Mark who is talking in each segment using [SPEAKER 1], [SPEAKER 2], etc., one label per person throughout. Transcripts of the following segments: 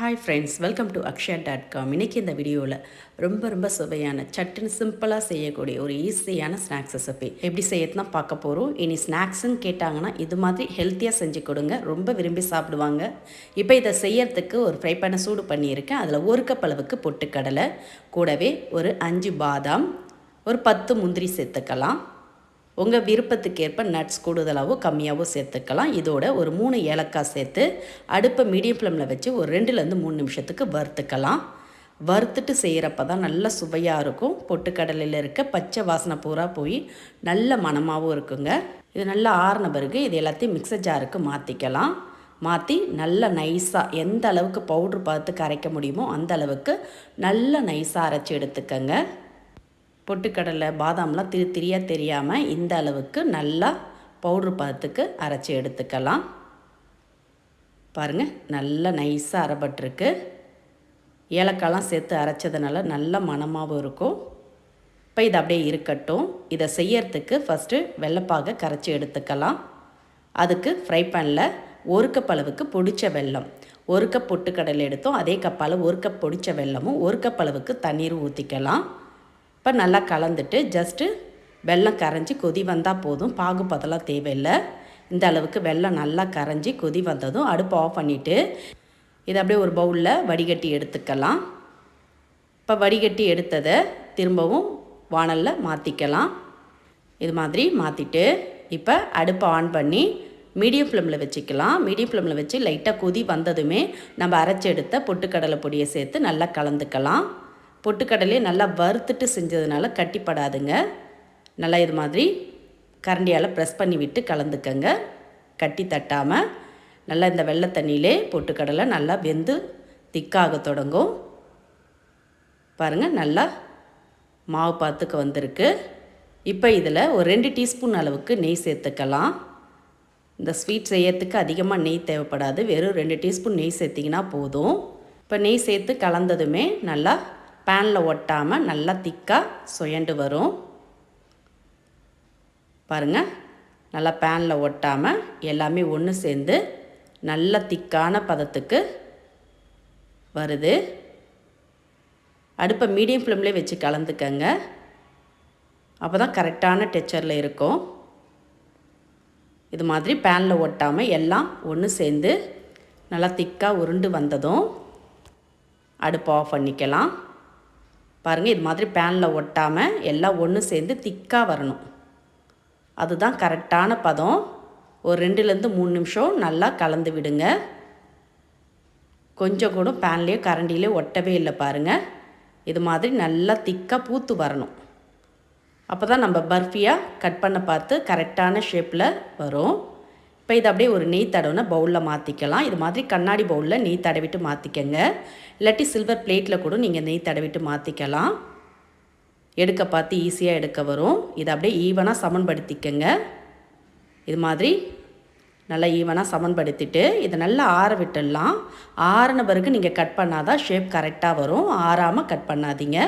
[SPEAKER 1] Hi friends welcome to Akshaya dot com இன்றைக்கி இந்த வீடியோவில் ரொம்ப ரொம்ப சுவையான சட்டுன்னு சிம்பிளாக செய்யக்கூடிய ஒரு ஈஸியான ஸ்நாக்ஸ் ரெசிபி எப்படி செய்யறதுனா பார்க்க போகிறோம் இனி ஸ்நாக்ஸுன்னு கேட்டாங்கன்னா இது மாதிரி ஹெல்த்தியாக செஞ்சு கொடுங்க. ரொம்ப விரும்பி சாப்பிடுவாங்க. இப்போ இதை செய்யறதுக்கு ஒரு ஃப்ரை பண்ண சூடு பண்ணியிருக்கேன். அதில் ஒரு கப் அளவுக்கு பொட்டுக்கடலை கூடவே ஒரு அஞ்சு பாதாம் ஒரு பத்து முந்திரி சேர்த்துக்கலாம். உங்கள் விருப்பத்துக்கேற்ப நட்ஸ் கூடுதலாகவோ கம்மியாகவோ சேர்த்துக்கலாம். இதோட ஒரு மூணு ஏலக்காய் சேர்த்து அடுப்பை மீடியம் ஃப்ளேமில் வச்சு ஒரு ரெண்டுலேருந்து மூணு நிமிஷத்துக்கு வறுத்துக்கலாம். வறுத்துட்டு செய்கிறப்ப தான் நல்ல சுவையாக இருக்கும். பொட்டுக்கடலையில் இருக்க பச்சை வாசனை பூரா போய் நல்ல மணமாகவும் இருக்குங்க. இது நல்லா ஆறின பிறகு இது எல்லாத்தையும் மிக்சர் ஜாருக்கு மாற்றிக்கலாம் மாற்றி நல்லா நைஸாக எந்த அளவுக்கு பவுட்ரு பார்த்து கரைக்க முடியுமோ அந்த அளவுக்கு நல்லா நைஸாக அரைச்சி எடுத்துக்கங்க. பொட்டுக்கடலை பாதாம்லாம் திரு திரியாக தெரியாமல் இந்த அளவுக்கு நல்லா பவுட்ரு பதத்துக்கு அரைச்சி எடுத்துக்கலாம். பாருங்கள் நல்லா நைஸாக அரைப்பட்டிருக்கு. ஏலக்காயெலாம் சேர்த்து அரைச்சதுனால நல்ல மணமாகவும் இருக்கும். இப்போ இது அப்படியே இருக்கட்டும். இதை செய்யறதுக்கு ஃபஸ்ட்டு வெள்ளைப்பாக கரைச்சி எடுத்துக்கலாம். அதுக்கு ஃப்ரை பேனில் ஒரு கப் அளவுக்கு பொடிச்ச வெல்லம். ஒரு கப் பொட்டுக்கடலை எடுத்தோம் அதே கப்பால் ஒரு கப் பொடிச்ச வெல்லமும் ஒரு கப் அளவுக்கு தண்ணீர் ஊற்றிக்கலாம் இப்போ நல்லா கலந்துட்டு ஜஸ்ட்டு வெள்ளம் கரைஞ்சி கொதி வந்தால் போதும். பாகு பதெல்லாம் தேவையில்லை. இந்த அளவுக்கு வெள்ளம் நல்லா கரைஞ்சி கொதி வந்ததும் அடுப்பு ஆஃப் பண்ணிவிட்டு இதை அப்படியே ஒரு பவுலில் வடிகட்டி எடுத்துக்கலாம். இப்போ வடிகட்டி எடுத்ததை திரும்பவும் வானலில் மாற்றிக்கலாம் இது மாதிரி மாற்றிட்டு இப்போ அடுப்பை ஆன் பண்ணி மீடியம் ஃப்ளேமில் வச்சுக்கலாம். மீடியம் ஃப்ளேமில் வச்சு லைட்டாக கொதி வந்ததுமே நம்ம அரைச்சி எடுத்த பொட்டுக்கடலை பொடியை சேர்த்து நல்லா கலந்துக்கலாம். பொட்டுக்கடலையை நல்லா வறுத்துட்டு செஞ்சதுனால கட்டிப்படாதுங்க. நல்லா இது மாதிரி கரண்டியால் ப்ரெஸ் பண்ணி விட்டு கலந்துக்கங்க. கட்டி தட்டாமல் நல்லா இந்த வெள்ளை தண்ணியிலே பொட்டுக்கடலை நல்லா வெந்து திக்காக தொடங்கும். பாருங்கள் நல்லா மாவு பாத்துக்கு வந்திருக்கு. இப்போ இதில் ஒரு ரெண்டு டீஸ்பூன் அளவுக்கு நெய் சேர்த்துக்கலாம். இந்த ஸ்வீட் செய்யறதுக்கு அதிகமாக நெய் தேவைப்படாது. வெறும் ரெண்டு டீஸ்பூன் நெய் சேர்த்திங்கன்னா போதும். இப்போ நெய் சேர்த்து கலந்ததுமே நல்லா பேனில் ஒட்டாமல் நல்லா திக்காக சுயண்டு வரும். பாருங்கள் நல்லா பேனில் ஒட்டாமல் எல்லாமே ஒன்று சேர்ந்து நல்ல திக்கான பதத்துக்கு வருது. அடுப்பை மீடியம் ஃப்ளேம்லேயே வச்சு கலந்துக்கங்க. அப்போ தான் கரெக்டான டெக்சரில் இருக்கும். இது மாதிரி பேனில் ஒட்டாமல் எல்லாம் ஒன்று சேர்ந்து நல்லா திக்காக உருண்டு வந்ததும் அடுப்பை ஆஃப் பண்ணிக்கலாம். பாருங்கள் இது மாதிரி பேனில் ஒட்டாமல் எல்லாம் ஒன்று சேர்ந்து திக்காக வரணும். அதுதான் கரெக்டான பதம். ஒரு ரெண்டுலேருந்து மூணு நிமிஷம் நல்லா கலந்து விடுங்க. கொஞ்சம் கூட பேன்லேயோ கரண்டிலேயோ ஒட்டவே இல்லை பாருங்கள் இது மாதிரி நல்லா திக்காக பூத்து வரணும். அப்போ தான் நம்ம பர்ஃபியாக கட் பண்ண பார்த்து கரெக்டான ஷேப்பில் வரும். இப்போ இதை அப்படியே ஒரு நெய் தடவுனா பவுலில் மாற்றிக்கலாம் இது மாதிரி கண்ணாடி பவுலில் நெய் தடவிட்டு மாற்றிக்கங்க இல்லாட்டி சில்வர் பிளேட்டில் கூட நீங்கள் நெய் தடவிட்டு மாற்றிக்கலாம் எடுக்க பார்த்து ஈஸியாக எடுக்க வரும். இதை அப்படியே ஈவனாக சமன்படுத்திக்கங்க. இது மாதிரி நல்லா ஈவனாக சமன்படுத்திட்டு இதை நல்லா ஆற விட்டுடலாம். ஆறின பிறகு நீங்கள் கட் பண்ணால் தான் ஷேப் கரெக்டாக வரும். ஆறாமல் கட் பண்ணாதீங்க.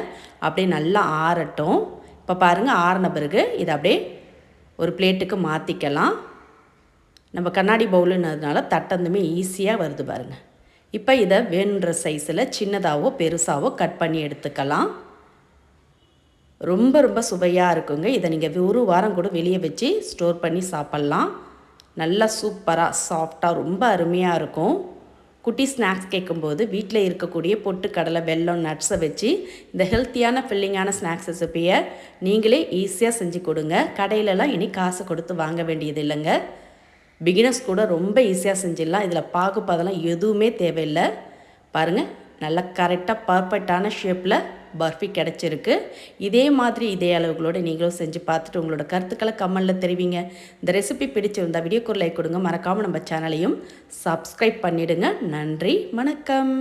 [SPEAKER 1] அப்படியே நல்லா ஆறட்டும். இப்போ பாருங்கள் ஆறின பிறகு இதை அப்படியே ஒரு பிளேட்டுக்கு மாற்றிக்கலாம் நம்ம கண்ணாடி பவுலுன்னதுனால தட்டந்துமே ஈஸியாக வருது பாருங்கள் இப்போ இதை வேணுன்ற சைஸில் சின்னதாகவோ பெருசாகவோ கட் பண்ணி எடுத்துக்கலாம். ரொம்ப ரொம்ப சுவையாக இருக்குங்க. இதை நீங்கள் ஒரு வாரம் கூட வெளியே வச்சு ஸ்டோர் பண்ணி சாப்பிட்லாம். நல்லா சூப்பராக சாஃப்டாக ரொம்ப அருமையாக இருக்கும். குட்டி ஸ்நாக்ஸ் கேட்கும்போது வீட்டில் இருக்கக்கூடிய பொட்டுக்கடலை வெல்லம் நட்ஸை வச்சு இந்த ஹெல்த்தியான ஃபில்லிங்கான ஸ்நாக்ஸ் ரெசிப்பியை நீங்களே ஈஸியாக செஞ்சு கொடுங்க. கடையிலலாம் இனி காசு கொடுத்து வாங்க வேண்டியது இல்லைங்க. பிகினர்ஸ் கூட ரொம்ப ஈஸியாக செஞ்சிடலாம். இதில் பாகுப்பதெல்லாம் எதுவுமே தேவையில்லை. பாருங்கள் நல்லா கரெக்டாக பர்ஃபெக்டான ஷேப்பில் பர்ஃபி கிடச்சிருக்கு. இதே மாதிரி இதே அளவுகளோடு நீங்களும் செஞ்சு பார்த்துட்டு உங்களோட கருத்துக்களை கம்மலில் தெரிவிங்க. இந்த ரெசிபி பிடிச்சிருந்தால் வீடியோக்கு லைக் கொடுங்க. மறக்காமல் நம்ம சேனலையும் சப்ஸ்கிரைப் பண்ணிவிடுங்க நன்றி வணக்கம்.